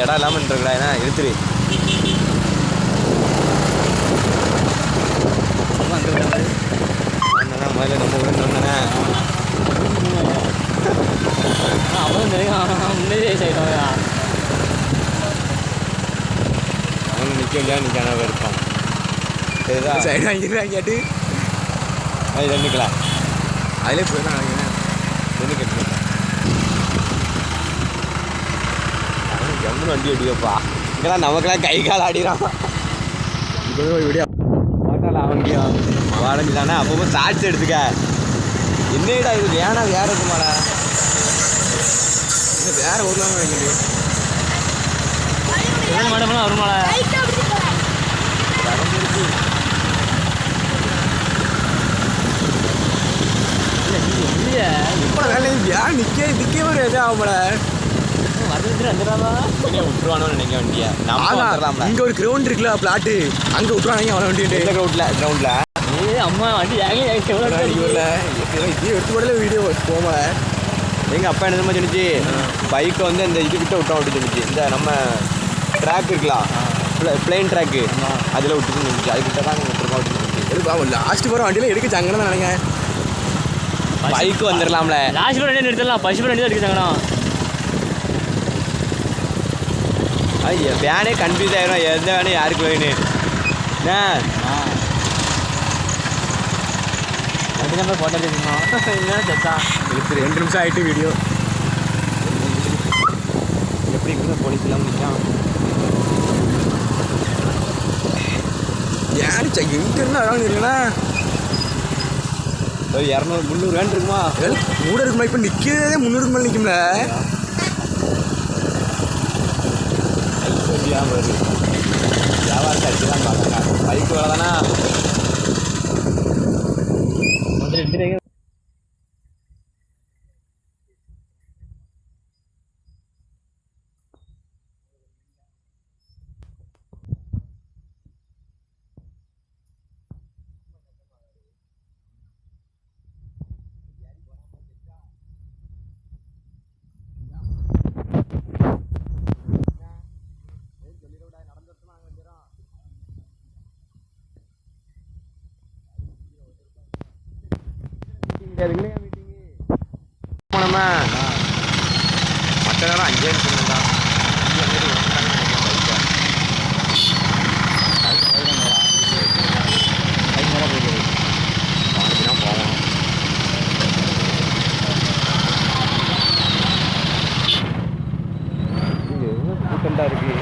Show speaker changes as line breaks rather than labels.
இடம் இல்லாமல் இருக்கடா ஏன்னா அண்ணன் முதல்ல நம்ம ஊருக்கு வந்தானே
அவன் தெரியும். முன்னே செய்யணும்
அவனு நிற்க வேண்டியா நிற்கான இருப்பான். சரிதா
சைடு வாங்கிடுறேன் கேட்டு.
அது நிற்கலாம்
அதிலே போயிடலாம்
நின்று கட்டு. எம்மனு வண்டி ஓட்டியப்பா இங்கெல்லாம் நமக்கெல்லாம் கை கால் ஆடிறான்
இப்போ ஒரு வீடியோ
வாட்டால அவன்கியா வாடஞ்சு தானே அப்பப்போ சாட்சி எடுத்துக்க. என்னடா இது? வேணாம் வேற இருக்குமாடா.
இன்னும் வேற ஊர்லாம் நினைக்கிறேன்
மேடம் வருமாடா. இல்லையே
இப்போ வேலை ஏன் நிற்க நிற்க ஒரு எது
வரதுக்கு வந்துடாதா
விட்டுருவானு நினைக்க வண்டியா. நம்ம
இங்கே ஒரு கிரவுண்ட் இருக்குல்ல பிளாட்டு அங்கே விட்டுறாங்க அவன வண்டி
இந்த கிரவுண்ட்ல கிரவுண்ட்ல
ஏய் அம்மா வண்டி ஏங்க எவ்வளோ
இதே எடுத்து கூட வீடியோ போம.
எங்க அப்பா என்ன சொன்னிச்சு பைக்கை வந்து இந்த இது கிட்ட விட்டோம் அப்படி சொன்னிச்சு இந்த நம்ம ட்ராக் இருக்கலாம் பிளெயின் ட்ராக்கு அதில் விட்டுட்டு இருந்துச்சு அதுக்கிட்ட தான் விட்டுருக்கோம் அப்படின்னு
எடுப்பா லாஸ்ட் போகிற வண்டியில் எடுக்க சங்கன்னு நினைங்க
பைக்கு வந்துடலாம்ல.
லாஸ்ட் பண்ணி நிறுத்தலாம். பசு பண்ணி தான்
ஐயா வேனே கன்ஃபியூஸ் ஆயிரும். எந்த வேணும் யாருக்கு வேணும் என்ன?
வண்டி நம்பர் போட்டோ என்ன செத்தான்
எடுத்து ரெண்டு நிமிஷம் ஆகிட்டு வீடியோ
எப்படி கூட போலீஸ் எல்லாம் நிற்கான்
ஏன் எங்கே இருந்து அதான்
ஒரு இரநூறு முந்நூறு வேன் இருக்குமா?
கூட இருக்குமா? இப்போ நிற்கிறதே முந்நூறுக்கு மேலே நிற்கும்ல
தான் போயிருக்கு வியாபாரத்தை அடிச்சு தான் பார்க்குறாங்க. பைக்கு வேலை தானே? போனோமா மற்ற நேரம் அஞ்சே நிமிஷம் தான் போகணும் கூட்டம்டா இருக்கு?